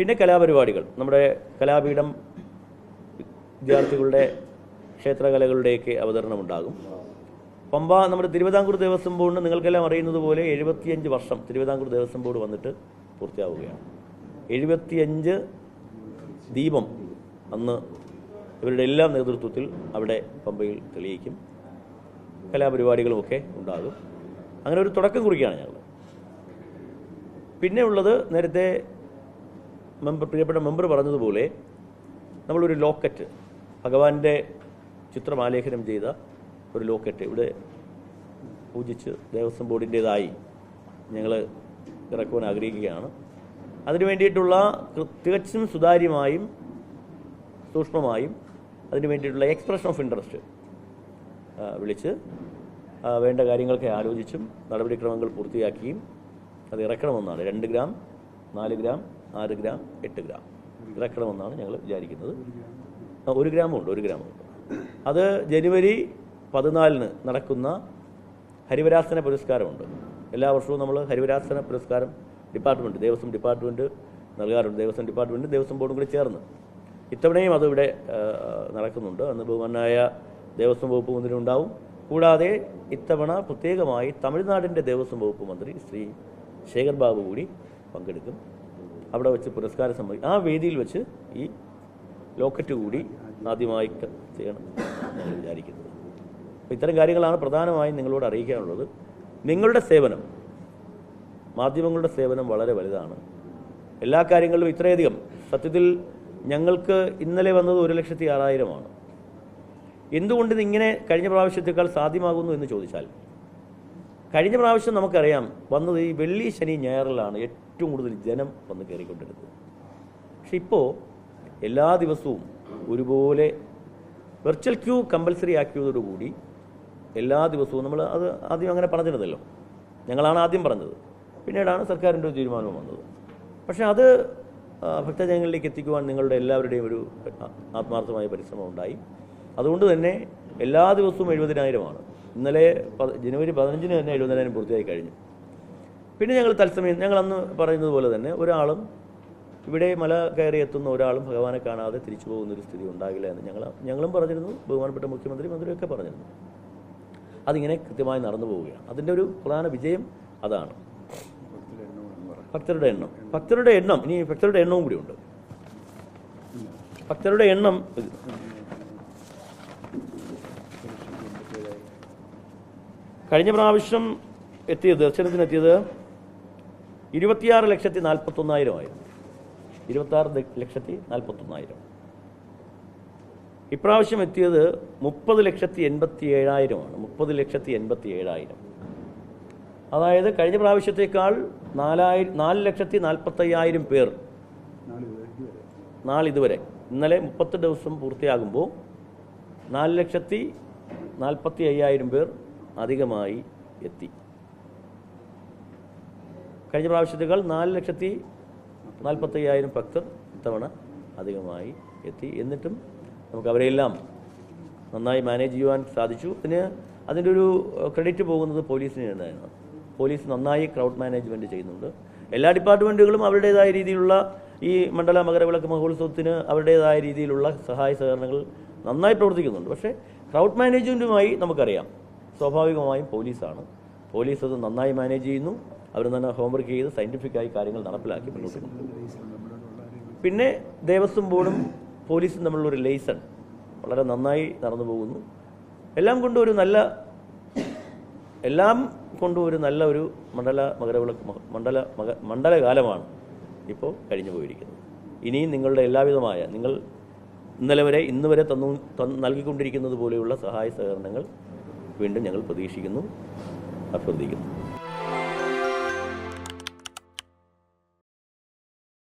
പിന്നെ കലാപരിപാടികൾ. നമ്മുടെ കലാപീഠം വിദ്യാർത്ഥികളുടെ ക്ഷേത്രകലകളുടെയൊക്കെ അവതരണമുണ്ടാകും. പമ്പ നമ്മുടെ തിരുവിതാംകൂർ ദേവസ്വം ബോർഡിന് നിങ്ങൾക്കെല്ലാം അറിയുന്നത് പോലെ എഴുപത്തിയഞ്ച് വർഷം തിരുവിതാംകൂർ ദേവസ്വം ബോർഡ് വന്നിട്ട് പൂർത്തിയാവുകയാണ്. എഴുപത്തിയഞ്ച് ദീപം അന്ന് ഇവരുടെ എല്ലാം നേതൃത്വത്തിൽ അവിടെ പമ്പയിൽ തെളിയിക്കും. കലാപരിപാടികളുമൊക്കെ ഉണ്ടാകും. അങ്ങനെ ഒരു തുടക്കം കുറിക്കുകയാണ് ഞങ്ങൾ. പിന്നെ ഉള്ളത് നേരത്തെ മെമ്പർ പ്രിയപ്പെട്ട മെമ്പർ പറഞ്ഞതുപോലെ നമ്മളൊരു ലോക്കറ്റ് ഭഗവാന്റെ ചിത്രം ആലേഖനം ചെയ്ത ഒരു ലോക്കറ്റ് ഇവിടെ പൂജിച്ച് ദേവസ്വം ബോർഡിന്റേതായി ഞങ്ങൾ ഇറക്കുവാൻ ആഗ്രഹിക്കുകയാണ്. അതിനു വേണ്ടിയിട്ടുള്ള തികച്ചും സുതാര്യമായും സൂക്ഷ്മമായും അതിനു വേണ്ടിയിട്ടുള്ള എക്സ്പ്രഷൻ ഓഫ് ഇൻട്രസ്റ്റ് വിളിച്ച് വേണ്ട കാര്യങ്ങളൊക്കെ ആലോചിച്ചും നടപടിക്രമങ്ങൾ പൂർത്തിയാക്കിയും അത് ഇറക്കണമെന്നാണ്. രണ്ട് ഗ്രാം നാല് ഗ്രാം ആറ് ഗ്രാം എട്ട് ഗ്രാം. ഇറക്കണമെന്നാണ് ഞങ്ങൾ വിചാരിക്കുന്നത്. ഒരു ഗ്രാമുണ്ട് ഒരു ഗ്രാമുണ്ട് അത് ജനുവരി പതിനാലിന് നടക്കുന്ന ഹരിവരാസന പുരസ്കാരമുണ്ട്. എല്ലാ വർഷവും നമ്മൾ ഹരിവരാസന പുരസ്കാരം ഡിപ്പാർട്ട്മെന്റ് ദേവസ്വം ഡിപ്പാർട്ട്മെന്റ് നൽകാറുണ്ട്. ദേവസ്വം ഡിപ്പാർട്ട്മെന്റ് ദേവസ്വം ബോർഡും കൂടി ചേർന്ന്. ഇത്തവണയും അതിവിടെ നടക്കുന്നുണ്ട്. അന്ന് ബഹുമാനായ ദേവസ്വം വകുപ്പ് മന്ത്രി ഉണ്ടാവും. കൂടാതെ ഇത്തവണ പ്രത്യേകമായി തമിഴ്നാടിന്റെ ദേവസ്വം വകുപ്പ് മന്ത്രി ശ്രീ ശേഖർ ബാബു കൂടി പങ്കെടുക്കും. അവിടെ വെച്ച് പുരസ്കാരം സമ്മതി ആ വേദിയിൽ വെച്ച് ഈ ലോക്കറ്റ് കൂടി ആദ്യമായി ചെയ്യണം എന്നാണ് വിചാരിക്കുന്നത്. അപ്പോൾ ഇത്തരം കാര്യങ്ങളാണ് പ്രധാനമായും നിങ്ങളോട് അറിയിക്കാനുള്ളത്. നിങ്ങളുടെ സേവനം മാധ്യമങ്ങളുടെ സേവനം വളരെ വലുതാണ്. എല്ലാ കാര്യങ്ങളിലും ഇത്രയധികം. സത്യത്തിൽ ഞങ്ങൾക്ക് ഇന്നലെ വന്നത് ഒരു ലക്ഷത്തി ആറായിരമാണ്. എന്തുകൊണ്ട് ഇങ്ങനെ കഴിഞ്ഞ പ്രാവശ്യത്തേക്കാൾ സാധ്യമാകുന്നു എന്ന് ചോദിച്ചാൽ കഴിഞ്ഞ പ്രാവശ്യം നമുക്കറിയാം വന്നത് ഈ വെള്ളി ശനി ഞായറിലാണ് ഏറ്റവും കൂടുതൽ ജനം വന്ന് കയറിക്കൊണ്ടിരുന്നത്. പക്ഷെ ഇപ്പോൾ എല്ലാ ദിവസവും ഒരുപോലെ വെർച്വൽ ക്യൂ കമ്പൽസറി ആക്കിയതോടുകൂടി എല്ലാ ദിവസവും നമ്മൾ അത് ആദ്യം അങ്ങനെ പറഞ്ഞിരുന്നല്ലോ. ഞങ്ങളാണ് ആദ്യം പറഞ്ഞത്. പിന്നീടാണ് സർക്കാരിന്റെ ഒരു തീരുമാനം വന്നത്. പക്ഷേ അത് ഭക്തജനങ്ങളിലേക്ക് എത്തിക്കുവാൻ നിങ്ങളുടെ എല്ലാവരുടെയും ഒരു ആത്മാർത്ഥമായ പരിശ്രമം ഉണ്ടായി. അതുകൊണ്ട് തന്നെ എല്ലാ ദിവസവും എഴുപതിനായിരമാണ്. ഇന്നലെ ജനുവരി പതിനഞ്ചിന് തന്നെ എഴുപതിനായിരം പൂർത്തിയായി കഴിഞ്ഞു. പിന്നെ ഞങ്ങൾ തത്സമയം ഞങ്ങൾ അന്ന് പറയുന്നത് പോലെ തന്നെ ഒരാളും ഇവിടെ മല കയറി എത്തുന്ന ഒരാളും ഭഗവാനെ കാണാതെ തിരിച്ചു പോകുന്ന ഒരു സ്ഥിതി ഉണ്ടാകില്ല എന്ന് ഞങ്ങൾ ഞങ്ങളും പറഞ്ഞിരുന്നു ബഹുമാനപ്പെട്ട മുഖ്യമന്ത്രി മന്ത്രിയൊക്കെ പറഞ്ഞിരുന്നു. അതിങ്ങനെ കൃത്യമായി നടന്നു പോവുകയാണ്. അതിന്റെ ഒരു പ്രധാന വിജയം അതാണ്. ഭക്തരുടെ എണ്ണം. ഭക്തരുടെ എണ്ണം. ഇനി ഭക്തരുടെ എണ്ണവും കൂടി ഉണ്ട്. ഭക്തരുടെ എണ്ണം കഴിഞ്ഞ പ്രാവശ്യം എത്തിയത് ദർശനത്തിനെത്തിയത് ഇരുപത്തിയാറ് ലക്ഷത്തി നാൽപ്പത്തൊന്നായിരം ആയിരുന്നു. ഇരുപത്തി ലക്ഷത്തി നാൽപ്പത്തൊന്നായിരം. ഇപ്രാവശ്യം എത്തിയത് മുപ്പത് ലക്ഷത്തി എൺപത്തി ഏഴായിരമാണ് മുപ്പത് ലക്ഷത്തി എൺപത്തി ഏഴായിരം അതായത് കഴിഞ്ഞ പ്രാവശ്യത്തേക്കാൾ നാലായിരം നാല് ലക്ഷത്തി നാൽപ്പത്തയ്യായിരം പേർ നാളിതുവരെ ഇന്നലെ മുപ്പത്തി ദിവസം പൂർത്തിയാകുമ്പോൾ നാല് ലക്ഷത്തി നാൽപ്പത്തി അയ്യായിരം പേർ അധികമായി എത്തി. കഴിഞ്ഞ പ്രാവശ്യത്തേക്കാൾ നാല് ലക്ഷത്തി നാൽപ്പത്തയ്യായിരം ഭക്തർ ഇത്തവണ അധികമായി എത്തി. എന്നിട്ടും നമുക്ക് അവരെയെല്ലാം നന്നായി മാനേജ് ചെയ്യുവാൻ സാധിച്ചു. അതിന് അതിന്റെ ഒരു ക്രെഡിറ്റ് പോകുന്നത് പോലീസിന് തന്നെയാണ്. പോലീസ് നന്നായി ക്രൗഡ് മാനേജ്മെന്റ് ചെയ്യുന്നുണ്ട്. എല്ലാ ഡിപ്പാർട്ട്മെന്റുകളും അവരുടേതായ രീതിയിലുള്ള ഈ മണ്ഡല മകരവിളക്ക് മഹോത്സവത്തിന് അവരുടേതായ രീതിയിലുള്ള സഹായ സഹകരണങ്ങൾ നന്നായി പ്രവർത്തിക്കുന്നുണ്ട്. പക്ഷേ ക്രൗഡ് മാനേജ്മെന്റുമായി നമുക്കറിയാം സ്വാഭാവികമായും പോലീസാണ്. പോലീസ് അത് നന്നായി മാനേജ് ചെയ്യുന്നു. അവർ തന്നെ ഹോംവർക്ക് ചെയ്ത് സയന്റിഫിക്കായി കാര്യങ്ങൾ നടപ്പിലാക്കി മുന്നോട്ട് പിന്നെ ദേവസ്വം ബോർഡും പോലീസും തമ്മിലുള്ള ഒരു ലേസൺ വളരെ നന്നായി നടന്നു പോകുന്നു. എല്ലാം കൊണ്ടും ഒരു നല്ല എല്ലാം കൊണ്ടും ഒരു നല്ല ഒരു മണ്ഡല മകരവിളക്ക് മണ്ഡല മക മണ്ഡലകാലമാണ് ഇപ്പോൾ കഴിഞ്ഞു പോയിരിക്കുന്നത്. ഇനിയും നിങ്ങളുടെ എല്ലാവിധമായ നിങ്ങൾ ഇന്നലെ വരെ ഇന്ന് വരെ തന്ന് നൽകിക്കൊണ്ടിരിക്കുന്നത് പോലെയുള്ള സഹായ സഹകരണങ്ങൾ വീണ്ടും ഞങ്ങൾ പ്രതീക്ഷിക്കുന്നു അഭ്യർത്ഥിക്കുന്നു.